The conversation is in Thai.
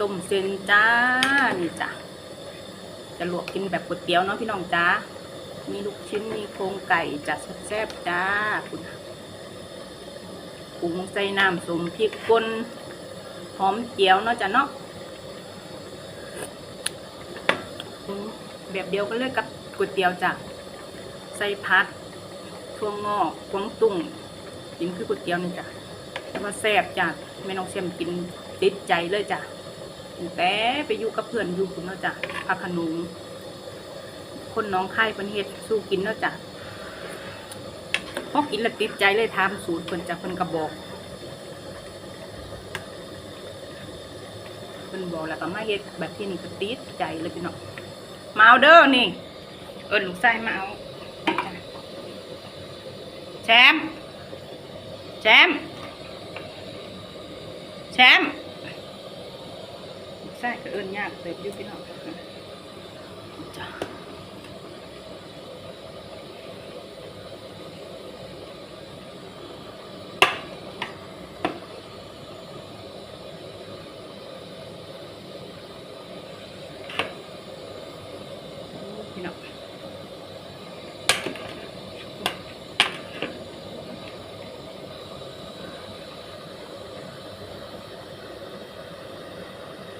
ต้มเส้นจ้านี่จ้ะจะลวกกินแบบก๋วยเตี๋ยวเนาะพี่น้องจ้ามีลูกชิ้นมีโครงไก่จ้ะแซ่บจ้าคุณปรุงใส่น้ำสมพริกป่นหอมเจียวเนาะจ้ะเนาะแบบเดียวกันเลยกับก๋วยเตี๋ยวจ้ะใส่ผักทั่วงอกกวงตุ้งกินคือก๋วยเตี๋ยวนี่จ้ะแต่ว่าแซ่บจ้ะแม่น้องเสียมกินติดใจเลยจ้ะ แต่ไปอยู่กับเพื่อนอยู่คุณเนาะจ้ะพักขนุงคนน้องไข่เป็นเฮ็ดสู้กินเนาะจ้ะพอกินแล้วติดใจเลยทำสูตรเพิ่นจ้ะเพิ่นกระบอกเพิ่นบอกแล้วก็มาเฮ็ดแบบที่นี่ก็ติดใจเลยพี่น้องมาเอาเด้อนี่ เอิญลูกไส้มาเอาแชมป์แชมป์แชมป์ ใช่ก็เอิ้นยากเติบยู่พี่น้องจ้ะพี่น้อง